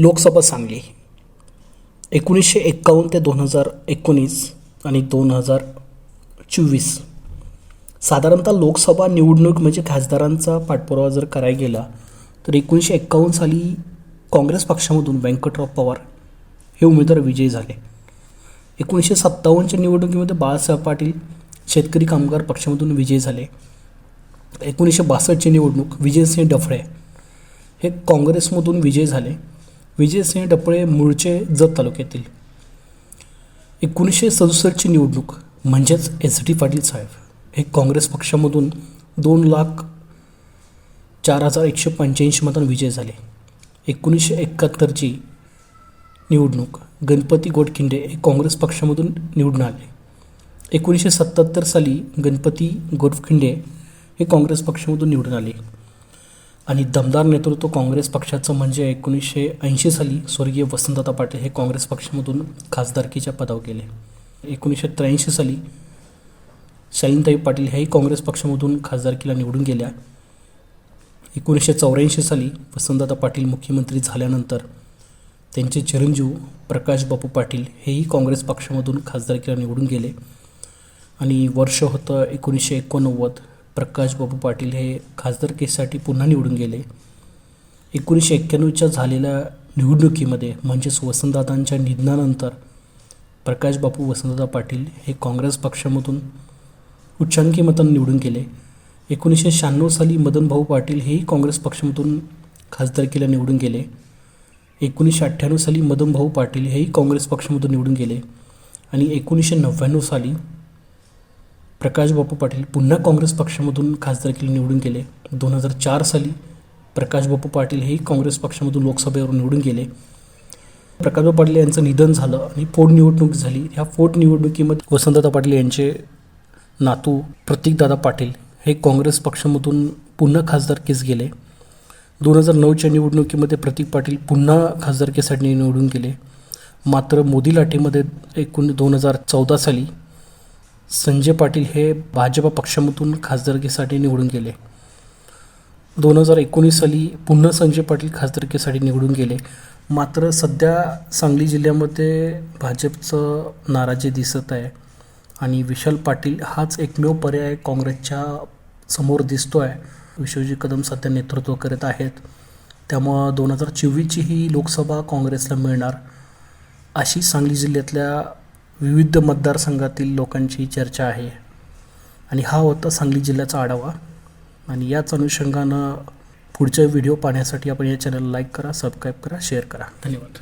लोकसभा सांगली. एकोणीसशे एक्कावन्न ते दोन हजार एकोणीस आणि दोन हजार चोवीस. साधारणतः लोकसभा निवडणूक म्हणजे खासदारांचा पाठपुरावा जर करायला गेला तर एकोणीसशे एक्कावन्न साली काँग्रेस पक्षामधून व्यंकटराव पवार हे उमेदवार विजयी झाले. एकोणीसशे सत्तावन्नच्या निवडणुकीमध्ये बाळासाहेब पाटील शेतकरी कामगार पक्षामधून विजयी झाले. एकोणीसशे बासष्टची निवडणूक विजयसिंह डफळे हे काँग्रेसमधून विजय झाले. विजयसिंह डपळे मूळचे जत तालुक्यातील. एकोणीसशे सदुसष्टची निवडणूक म्हणजेच एस डी पाटील साहेब हे काँग्रेस पक्षामधून दोन लाख चार हजार एकशे पंच्याऐंशी मतांनी विजय झाले. एकोणीसशे एकाहत्तरची निवडणूक गणपती गोडखिंडे हे काँग्रेस पक्षामधून निवडून आले. एकोणीसशे सत्याहत्तर साली गणपती गोडखिंडे हे काँग्रेस पक्षामधून निवडून आले. आणि दमदार नेतृत्व काँग्रेस पक्षाचं म्हणजे एकोणीसशे ऐंशी साली स्वर्गीय वसंतदादा पाटील हे काँग्रेस पक्षामधून खासदारकीच्या पदावर गेले. एकोणीसशे त्र्याऐंशी साली शालिनताई पाटील हेही काँग्रेस पक्षामधून खासदारकीला निवडून गेल्या. एकोणीसशे चौऱ्याऐंशी साली वसंतदादा पाटील मुख्यमंत्री झाल्यानंतर त्यांचे चिरंजीव प्रकाश बापू पाटील हेही काँग्रेस पक्षामधून खासदारकीला निवडून गेले. आणि वर्ष होतं एकोणीसशे एकोणनव्वद. प्रकाश बाबू पाटील हे खासदारकीसाठी पुन्हा निवडून गेले. एकोणीसशे एक्क्याण्णवच्या झालेल्या निवडणुकीमध्ये म्हणजेच वसंतदादांच्या निधनानंतर प्रकाश बापू वसंतदादा पाटील हे काँग्रेस पक्षामधून उच्चांकी मतांनी निवडून गेले. एकोणीसशे शहाण्णव साली मदनभाऊ पाटील हेही काँग्रेस पक्षामधून खासदारकीला निवडून गेले. एकोणीसशे अठ्ठ्याण्णव साली मदनभाऊ पाटील हेही काँग्रेस पक्षामधून निवडून गेले. आणि एकोणीसशे नव्याण्णव साली प्रकाश बापू पाटील पुन्हा काँग्रेस पक्षामधून खासदारकीला निवडून गेले. दोन हजार चार साली प्रकाश बापू पाटील हेही काँग्रेस पक्षामधून लोकसभेवर निवडून गेले. प्रकाशबाबू पाटील यांचं निधन झालं आणि पोटनिवडणूक झाली. ह्या पोटनिवडणुकीमध्ये वसंतदादा पाटील यांचे नातू प्रतीकदादा पाटील हे काँग्रेस पक्षामधून पुन्हा खासदारकीस गेले. दोन हजार नऊच्या निवडणुकीमध्ये प्रतीक पाटील पुन्हा खासदारकीसाठी निवडून गेले. मात्र मोदी लाटेमध्ये एकूण दोन हजार चौदा साली संजय पाटील हे भाजप पक्षामधून खासदारकीसाठी निवडून गेले. दोन हजार एकोणीस साली पुन्हा संजय पाटील खासदारकीसाठी निवडून गेले. मात्र सध्या सांगली जिल्ह्यामध्ये भाजपचं नाराजी दिसत आहे आणि विशाल पाटील हाच एकमेव पर्याय काँग्रेसच्या समोर दिसतो आहे विश्वजी कदम सध्या नेतृत्व करत आहेत. त्यामुळं दोन हजार चोवीसची ही लोकसभा काँग्रेसला मिळणार अशी सांगली जिल्ह्यातल्या विविध मतदारसंघातील लोकांची चर्चा आहे. आणि हा होता सांगली जिल्ह्याचा आढावा. आणि याच अनुषंगानं पुढचे व्हिडिओ पाहण्यासाठी आपण या चॅनलला लाईक करा सबस्क्राईब करा शेअर करा. धन्यवाद.